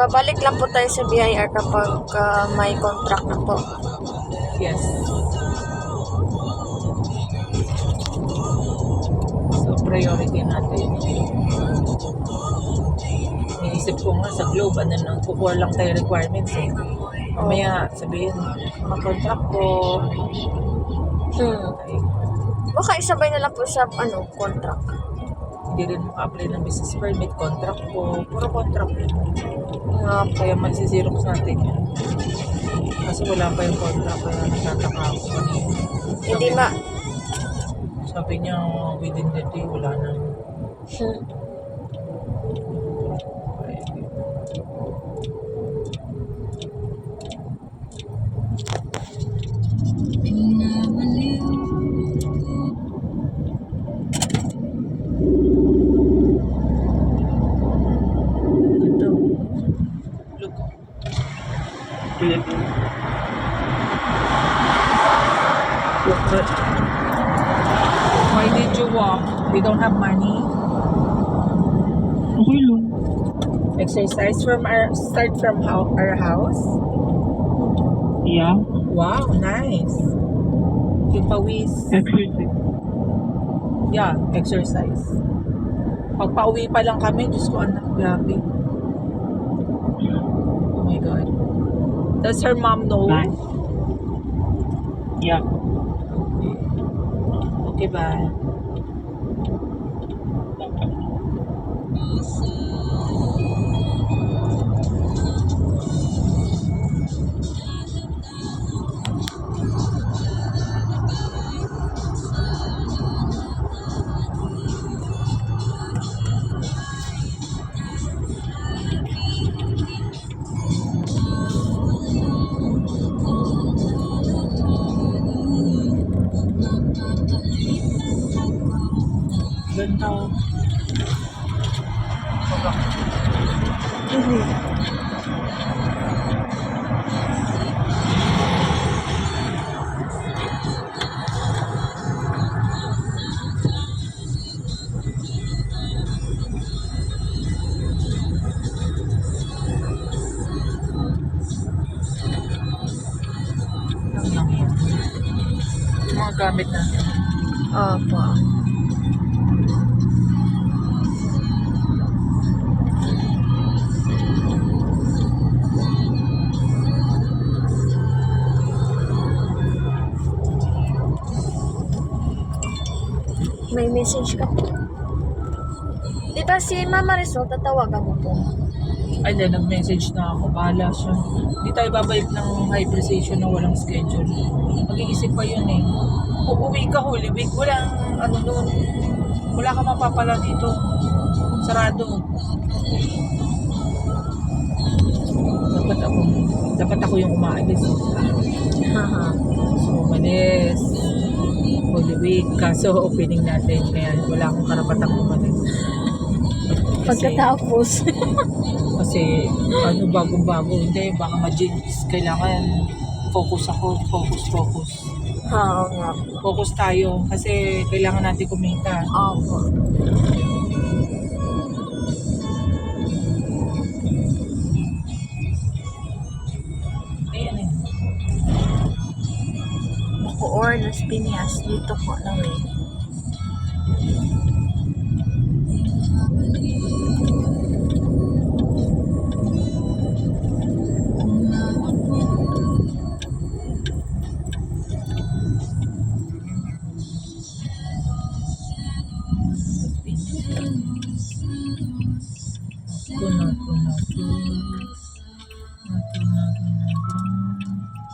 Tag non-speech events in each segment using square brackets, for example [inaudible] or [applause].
Babalik lang po tayo sa BIR kapag ah, may contract na po. Yes. So, priority natin. Iniisip ko nga sa Globe, ano nang kukuha lang tayo requirements eh. Mamaya, sabihin, mga contract ko. Hmm. Ay, Baka isabay na lang po sa ano, contract. hindi rin maka-apply ng business permit, contract ko. Puro contract po. Kaya magsisirox natin yan. Kasi wala pa yung contract, kaya nagtataka ako kanina. Hindi ma... Sabi niya, within the day, wala na. Hmm. [laughs] walk? We don't have money. Okay lang. Exercise from our start from how, our house. Yeah. Wow, nice. Yung pawis. Exercise. Yeah, exercise. Pag pauwi pa lang kami, Diyos ko anak, grabe. Oh my God. Does her mom know? Nice. Yeah. Okay, bye. Ganda. Yan. Mga gamit natin. Opo. May message ka po. Di ba si Mama Rizal, tatawagan mo po? Ay, then, nag-message na ako. Bahala siya. Hindi tayo babalik ng high precision na walang schedule. Mag-iisip pa yun eh. Uuwi ka Holy Week, walang ano doon. Wala ka mapapala dito. Sarado. Dapat ako, dapat ako yung umaalis. Haha. Week. Kaso, opening natin. Kaya wala akong karapatang umalis. Pagkatapos. [laughs] Kasi ano bagong-bago, hindi, baka ma-jinx. Kailangan focus ako, focus, focus. Oo nga. Focus tayo kasi kailangan natin kumita. Opo. Bacoor, Las Piñas. Dito po na kuno,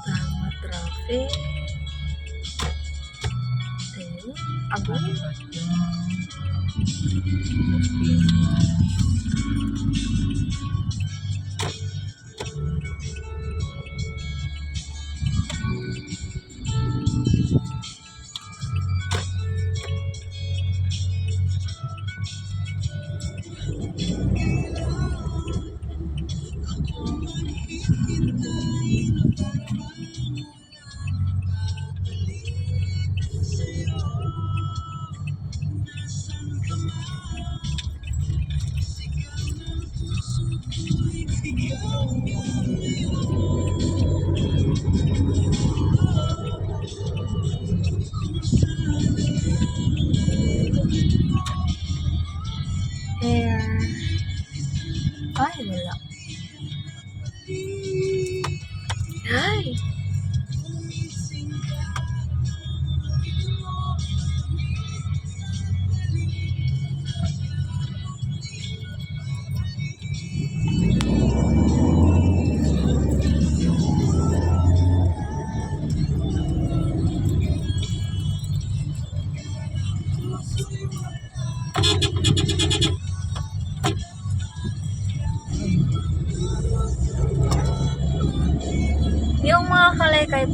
Tama traffic. Agora? Hi.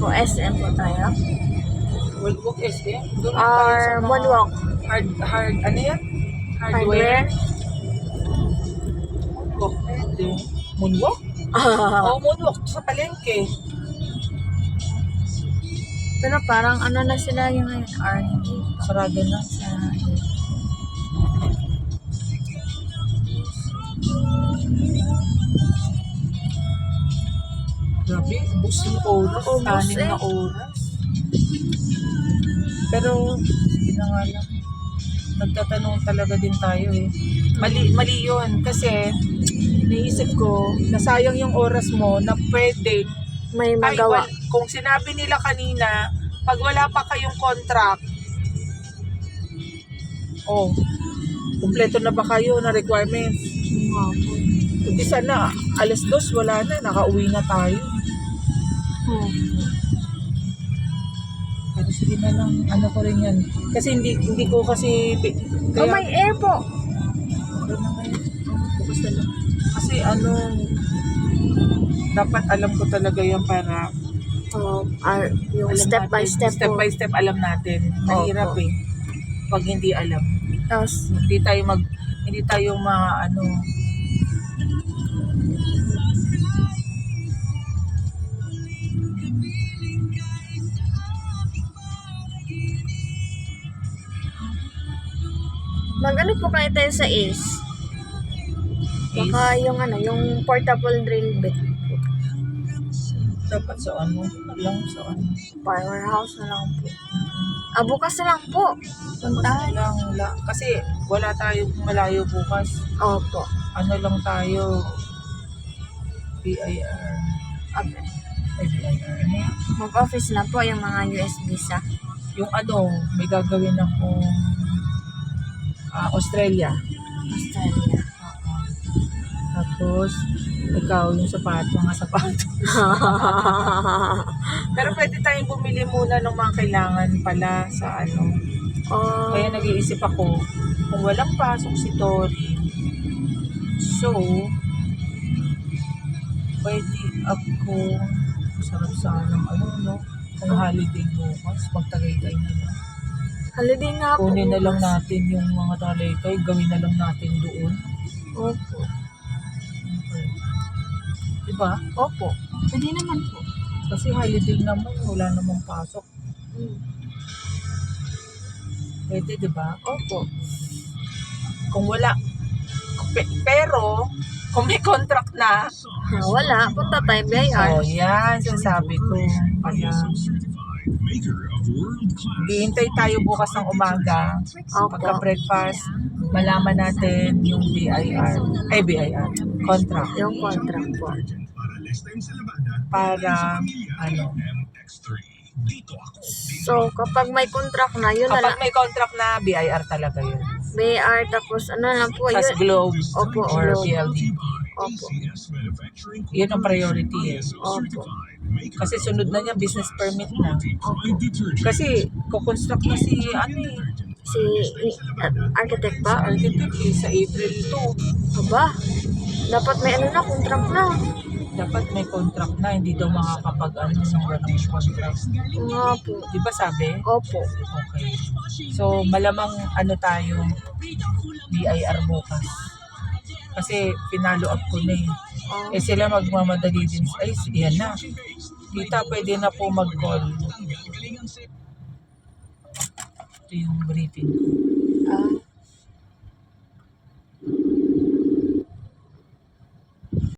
Po, SM po tayo. Worldbook SM? Doon Or Moonwalk. Hard, hard, ano yan? Hardware. Hardware? Moonwalk. Pwede. Moonwalk? Oo, moonwalk sa palengke. Pero parang ano na sila yung ngayon, R&D. Sarado na. Sa Grabe, ubus yung oras. Ubus Anim eh. na oras. Pero, hindi na nga lang. Nagtatanong talaga din tayo eh. Mali, mali yun. Kasi, naisip ko, nasayang yung oras mo na pwede may Ay, magawa. wal- kung sinabi nila kanina, pag wala pa kayong contract, oh, kumpleto na ba kayo na requirements? Nga po. Kundi sana, alas dos, wala na, nakauwi na tayo. Hmm. Pero sige na lang, ano ko rin yan. Kasi hindi, hindi ko kasi, Oh, may air po. Na. Bukas na lang. Kasi ano, dapat alam ko talaga yan para Oh, ah, yung step by natin. step, step po. by step alam natin. Mahirap Opo. eh. Pag hindi alam. Tapos, hindi tayo mag hindi tayo ma ano mag-ano po kayo tayo sa Ace? Baka yung ano, yung portable drill bit. dapat sa ano lang sa ano Powerhouse na lang po. Ah, bukas na lang po. Puntahan. lang la, kasi wala tayong malayo bukas Opo. ano lang tayo BIR Okay. ay BIR ano yan? Mag-office na po yung mga US visa. yung ano may gagawin akong ah, Australia Australia. tapos ikaw yung sapat mga sapatos [laughs] pero pwede tayong bumili muna ng mga kailangan pala sa ano oh, Kaya nag-iisip ako, kung walang pasok si Tori, so, pwede ako, sarap sana ano, no? Kung holiday bukas, magtagay-tay na lang. Holiday nga po. Kunin na lang natin yung mga tagay gawin na lang natin doon. Opo. Okay. Diba? Opo. Pwede naman po. Kasi holiday naman, wala namang pasok. Mm. Pwede, diba? Opo. Kung wala, pe- pero, kung may contract na, Ah, wala. Punta tayo BIR. Oh, yan, sinasabi ko. Kaya, hihintay tayo bukas ng umaga. Opo. Pagka-breakfast, malaman natin yung BIR. Eh, BIR. Contract. Yung contract po. Para, ano, So, kapag may contract na, yun na lang. kapag may contract na, BIR talaga yun. BIR, tapos ano na lang po, Tapos yun. Globe Opo, or Globe. PLD. Opo. Yun ang priority eh. Opo. Kasi sunod na niya, business permit na. Kasi, kukonstruct na si, ano eh, Si uh, architect ba? architect eh, sa April 2. Aba, dapat may ano na, contract na. dapat may contract na, hindi daw makakapag ano ng walang contract. Nga po. Di ba sabi? Opo. Okay. So, malamang ano tayo, BIR bukas. Kasi, pinalo up ko na eh. Oh, Eh sila magmamadali din. Ay, yan na. Tita, pwede na po mag-call. Ito yung briefing. ah,